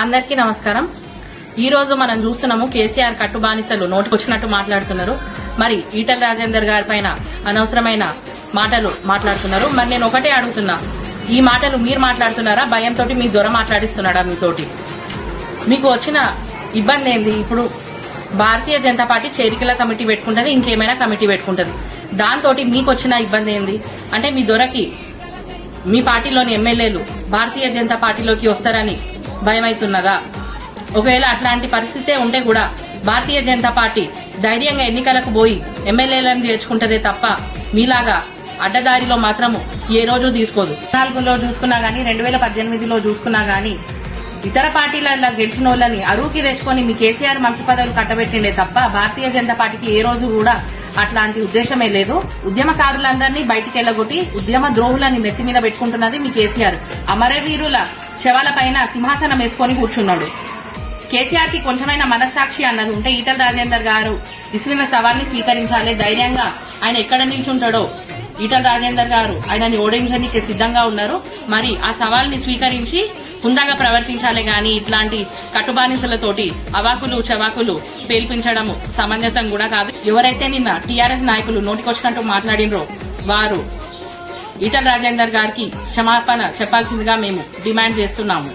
అందరికీ నమస్కారం. ఈ రోజు మనం చూస్తున్నాము కేసీఆర్ కట్టుబానిసలు నోటికొచ్చినట్టు మాట్లాడుతున్నారు. మరి ఈటల రాజేందర్ గారి పైన అనవసరమైన మాటలు మాట్లాడుతున్నారు. మరి నేను ఒకటే అడుగుతున్నా ఈ మాటలు మీరు మాట్లాడుతున్నారా? భయంతో మీ దొర మాట్లాడిస్తున్నాడా మీతోటి? మీకు వచ్చిన ఇబ్బంది ఏంది? ఇప్పుడు భారతీయ జనతా పార్టీ చేరికల కమిటీ పెట్టుకుంటుంది ఇంకేమైనా కమిటీ పెట్టుకుంటుంది. దాంతో మీకు వచ్చిన ఇబ్బంది ఏంది? అంటే మీ దొరకి మీ పార్టీలోని ఎమ్మెల్యేలు భారతీయ జనతా పార్టీలోకి వస్తారని భయమైతున్నదా? ఒకవేళ అట్లాంటి పరిస్థితే ఉంటే కూడా భారతీయ జనతా పార్టీ ధైర్యంగా ఎన్నికలకు పోయి ఎమ్మెల్యేలను చేర్చుకుంటదే తప్ప మీలాగా అడ్డదారిలో మాత్రము ఏ రోజు తీసుకోదు. నాలుగులో చూసుకున్నా గానీ రెండు వేల పద్దెనిమిదిలో చూసుకున్నా గానీ ఇతర పార్టీలలో గెలిచిన వాళ్ళని అరువుకి తెచ్చుకొని మీ కేసీఆర్ మంత్రి పదవులు కట్టబెట్టిండే తప్ప భారతీయ జనతా పార్టీకి ఏ రోజు కూడా అట్లాంటి ఉద్దేశమే లేదు. ఉద్యమకారులందరినీ బయటికి వెళ్ళగొట్టి ఉద్యమ ద్రోహులని నెత్తి మీద పెట్టుకుంటున్నది మీ కేసీఆర్. అమరవీరుల శవాల పైన సింహాసనం వేసుకొని కూర్చున్నాడు. కేసీఆర్కి కొంచెమైనా మనస్సాక్షి అన్నది ఉంటే ఈటల రాజేందర్ గారు విసిరిన సవాల్ని స్వీకరించాలి ధైర్యంగా. ఆయన ఎక్కడ నిల్చుంటాడో? ఈటల రాజేందర్ గారు ఆయనని ఓడించడానికి సిద్ధంగా ఉన్నారు. మరి ఆ సవాల్ని స్వీకరించి హుందాగా ప్రవర్తించాలి గాని ఇట్లాంటి కట్టుబానిసలతోటి అవాకులు చవాకులు పేల్పించడము సమంజసం కూడా కాదు. ఎవరైతే నిన్న టీఆర్ఎస్ నాయకులు నోటికొచ్చినట్టు మాట్లాడినరో వారు ఈటల రాజేందర్ గారికి క్షమాపణ చెప్పాల్సిందిగా మేము డిమాండ్ చేస్తున్నాము.